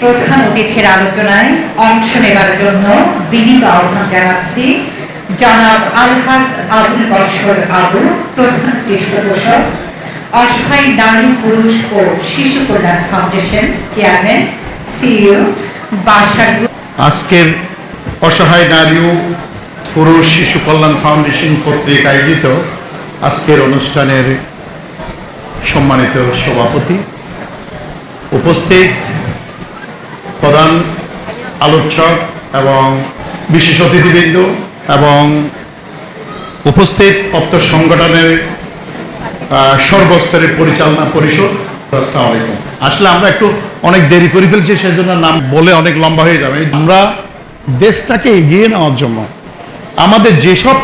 প্রধান অতিথির আলোচনায় অংশ নেবার জন্য বিনীত আহ্বান জানাচ্ছি জনাব আলহাজ আবুল বশর আবু, প্রধান পৃষ্ঠপোষক অসহায় নারী পুরুষ ও শিশু কল্যাণ ফাউন্ডেশন চেয়ারম্যান, সিইও, বাসার আজকের অসহায় নারী ও পুরুষ শিশু কল্যাণ ফাউন্ডেশন কর্তৃক আয়োজিত আজকের অনুষ্ঠানের সম্মানিত সভাপতি উপস্থিত প্রধান আলোচক এবং বিশেষ অতিথিবৃন্দ এবং উপস্থিত অর্থ সংগঠনের সর্বস্তরের পরিচালনা পরিষদ। আলাইকুম। আসলে আমরা একটু অনেক দেরি করে ফেলছি, সেজন্য নাম বলে অনেক লম্বা হয়ে যাবে। আমরা দেশটাকে এগিয়ে নেওয়ার জন্য আমাদের যেসব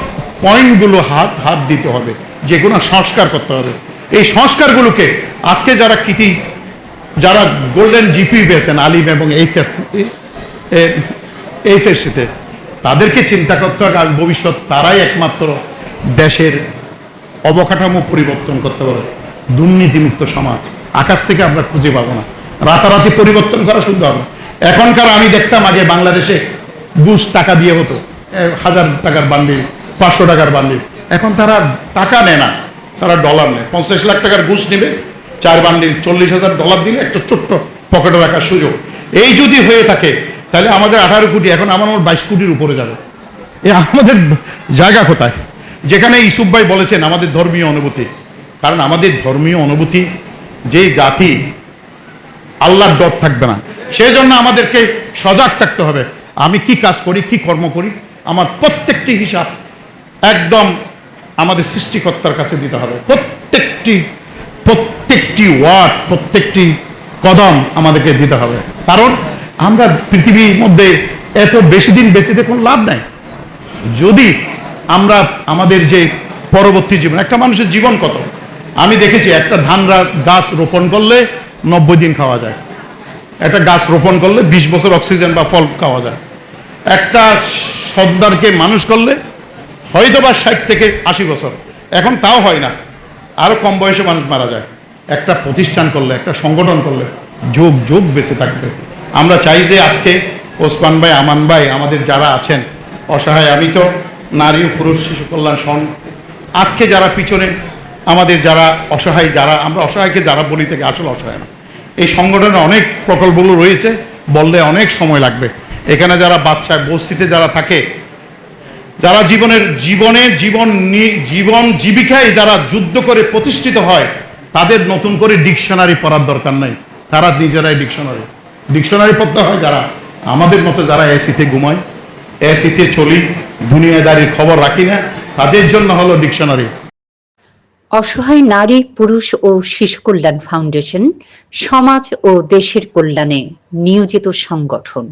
পয়েন্টগুলো হাত হাত দিতে হবে, যেগুলো সংস্কার করতে হবে, এই সংস্কারগুলোকে আজকে যারা কৃতি যারা গোল্ডেন জিপি পেয়েছেন আলিম এবং এইচএসসি এইচএসসিতে তাদেরকে চিন্তা করতে হবে আর ভবিষ্যৎ তারাই একমাত্র দেশের অবকাঠামো পরিবর্তন করতে পারে। দুর্নীতিমুক্ত সমাজ, আকাশ থেকে আমরা খুঁজে পাবো না। রাতারাতি পরিবর্তন করা শুনতে হবে। এখনকার আমি দেখতাম আগে বাংলাদেশে ঘুষ টাকা দিয়ে হতো। হাজার টাকার বান্ডিল, পাঁচশো টাকার বান্ডিল। এখন তারা টাকা নেয় না, তারা ডলার নেয়। পঞ্চাশ লাখ টাকার ঘুষ নেবে চার বান্ডিল, চল্লিশ হাজার ডলার দিলে একটা ছোট্ট পকেটে রাখার সুযোগ। এই যদি হয়ে থাকে, তাহলে আমাদের আঠারো কোটি, এখন আমার আমার বাইশ কোটির উপরে যাবে। এ আমাদের জায়গা কোথায়? যেখানে ইসুফ ভাই বলেছেন, আমাদের ধর্মীয় অনুভূতি। কারণ আমাদের ধর্মীয় অনুভূতি যে জাতি, আল্লাহর ডর থাকবে না। সেই জন্য আমাদেরকে সজাগ থাকতে হবে। আমি কি কাজ করি, কি কর্ম করি, আমার প্রত্যেকটি হিসাব একদম আমাদের সৃষ্টিকর্তার কাছে দিতে হবে। প্রত্যেকটি প্রত্যেকটি ওয়ার্ড, প্রত্যেকটি কদম আমাদেরকে দিতে হবে। কারণ আমরা পৃথিবীর মধ্যে এত বেশি দিন বেঁচে কোনো লাভ নাই। যদি আমরা আমাদের যে পরবর্তী জীবন, একটা মানুষের জীবন কত? আমি দেখেছি একটা ধান গাছ রোপণ করলে নব্বই দিন খাওয়া যায়। একটা গাছ রোপণ করলে বিশ বছর অক্সিজেন বা ফল খাওয়া যায়। একটা সন্তানকে মানুষ করলে হয়তো বা ষাট থেকে আশি বছর। এখন তাও হয় না। আরও কম বয়সে মানুষ মারা যায়। একটা প্রতিষ্ঠান করলে, একটা সংগঠন করলে যুগ যুগ বেঁচে থাকবে। আমরা চাই যে আজকে ওসমান ভাই, আমান ভাই আমাদের যারা আছেন, অসহায় আমি তো নারী পুরুষ, শিশু কল্যাণ সং আজকে যারা পিছনে, আমাদের যারা অসহায় যারা, আমরা অসহায়কে যারা বলি থেকে আসলে অসহায় না। এই সংগঠনে অনেক প্রকল্পগুলো রয়েছে, বললে অনেক সময় লাগবে। এখানে যারা বাচ্চা বস্তিতে যারা থাকে, যারা জীবনের, জীবনে জীবন জীবন জীবিকায় যারা যুদ্ধ করে প্রতিষ্ঠিত হয় তাদের নতুন করে ডিকশনারি পড়ার দরকার নাই। তারা নিজেরাই ডিকশনারি। ডিকশনারি পড়তে হয় যারা? আমাদের মতো যারা এসিতে ঘুমায়, এসিতে চলি, দুনিয়াদারির খবর রাখি না, তাদের জন্য হলো ডিকশনারি। অসহায় নারী, পুরুষ ও শিশু কল্যাণ ফাউন্ডেশন, সমাজ ও দেশের কল্যাণে নিয়োজিত সংগঠন।